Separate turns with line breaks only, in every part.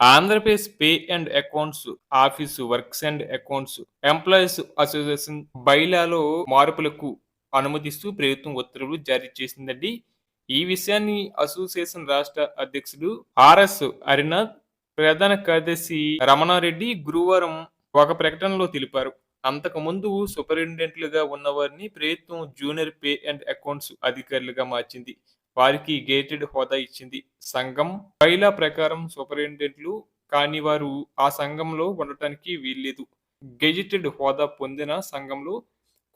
Andhra Pradesh pay and accounts office works and accounts employees association బైలాలో మార్పులకు అనుమతిస్తూ ప్రభుత్వం ఉత్తర్వులు జారీ చేసిందండి. ఈ విషయాన్ని అసోసియేషన్ రాష్ట్ర అధ్యక్షుడు ఆర్ఎస్ హరినాథ్ ప్రధాన కార్యదర్శి రమణారెడ్డి గురువారం ఒక ప్రకటనలో తెలిపారు. అంతకుముందు సూపరింటెండెంట్లుగా ఉన్నవారిని ప్రభుత్వం జూనియర్ పే అండ్ అకౌంట్స్ అధికారులుగా మార్చింది. వారికి గేటెడ్ హోదా ఇచ్చింది. సంఘం బైలా ప్రకారం సూపరింటెండెంట్లు కాని వారు ఆ సంఘంలో ఉండటానికి వీల్లేదు. గెజిటెడ్ హోదా పొందిన సంఘంలో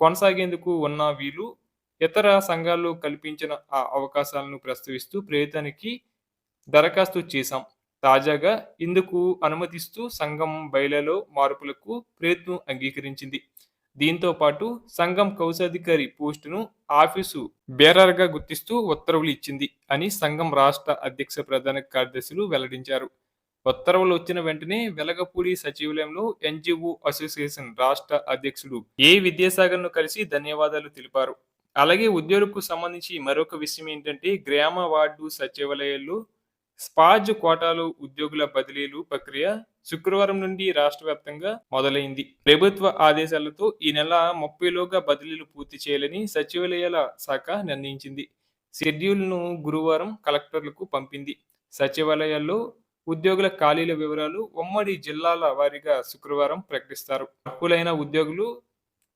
కొనసాగేందుకు ఉన్న వీలు ఇతర సంఘాలు కల్పించిన ఆ అవకాశాలను ప్రస్తావిస్తూ ప్రయత్నానికి దరఖాస్తు చేశాం. తాజాగా ఇందుకు అనుమతిస్తూ సంఘం బయలలో మార్పులకు ప్రయత్నం అంగీకరించింది. దీంతో పాటు సంఘం కౌశాధికారి పోస్టును ఆఫీసు బేరర్గా గుర్తిస్తూ ఉత్తర్వులు ఇచ్చింది అని సంఘం రాష్ట్ర అధ్యక్ష ప్రధాన కార్యదర్శులు వెల్లడించారు. ఉత్తర్వులు వచ్చిన వెంటనే వెలగపూడి సచివాలయంలో ఎన్జిఓ అసోసియేషన్ రాష్ట్ర అధ్యక్షుడు ఏ విద్యాసాగర్ను కలిసి ధన్యవాదాలు తెలిపారు. అలాగే ఉద్యోగులకు సంబంధించి మరొక విషయం ఏంటంటే గ్రామ వార్డు సచివాలయాల్లో స్పాజ్ కోటాలు ఉద్యోగుల బదిలీలు ప్రక్రియ శుక్రవారం నుండి రాష్ట్ర వ్యాప్తంగా మొదలైంది. ప్రభుత్వ ఆదేశాలతో ఈ నెల ముప్పైలోగా బదిలీలు పూర్తి చేయాలని సచివాలయాల శాఖ నిర్ణయించింది. షెడ్యూల్ను గురువారం కలెక్టర్లకు పంపింది. సచివాలయాల్లో ఉద్యోగుల ఖాళీల వివరాలు ఉమ్మడి జిల్లాల వారీగా శుక్రవారం ప్రకటిస్తారు. అర్హులైన ఉద్యోగులు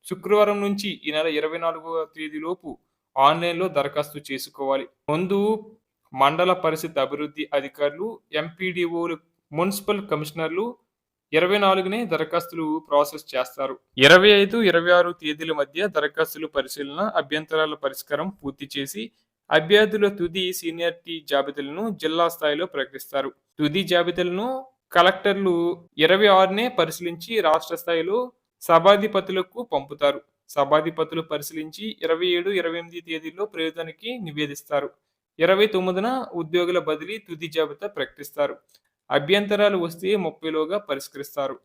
శుక్రవారం నుంచి ఈ నెల ఇరవై నాలుగవ తేదీలోపు ఆన్లైన్లో దరఖాస్తు చేసుకోవాలి. ముందు మండల పరిషత్ అభివృద్ధి అధికారులు ఎంపీడీఓలు మున్సిపల్ కమిషనర్లు ఇరవై నాలుగునే దరఖాస్తులు ప్రాసెస్ చేస్తారు. ఇరవై ఐదు ఇరవై ఆరు తేదీల మధ్య దరఖాస్తులు పరిశీలన అభ్యంతరాల పరిష్కారం పూర్తి చేసి అభ్యర్థుల తుది సీనియారిటీ జాబితాలను జిల్లా స్థాయిలో ప్రకటిస్తారు. తుది జాబితాలను కలెక్టర్లు ఇరవై ఆరునే పరిశీలించి రాష్ట్ర స్థాయిలో సభాధిపతులకు పంపుతారు. సభాధిపతులు పరిశీలించి ఇరవై ఏడు ఇరవై ఎనిమిది తేదీల్లో ప్రయోజనానికి నివేదిస్తారు. ఇరవై తొమ్మిదిన ఉద్యోగుల బదిలీ తుది జాబితా ప్రకటిస్తారు. అభ్యంతరాలు వస్తే ముప్పైలోగా పరిష్కరిస్తారు.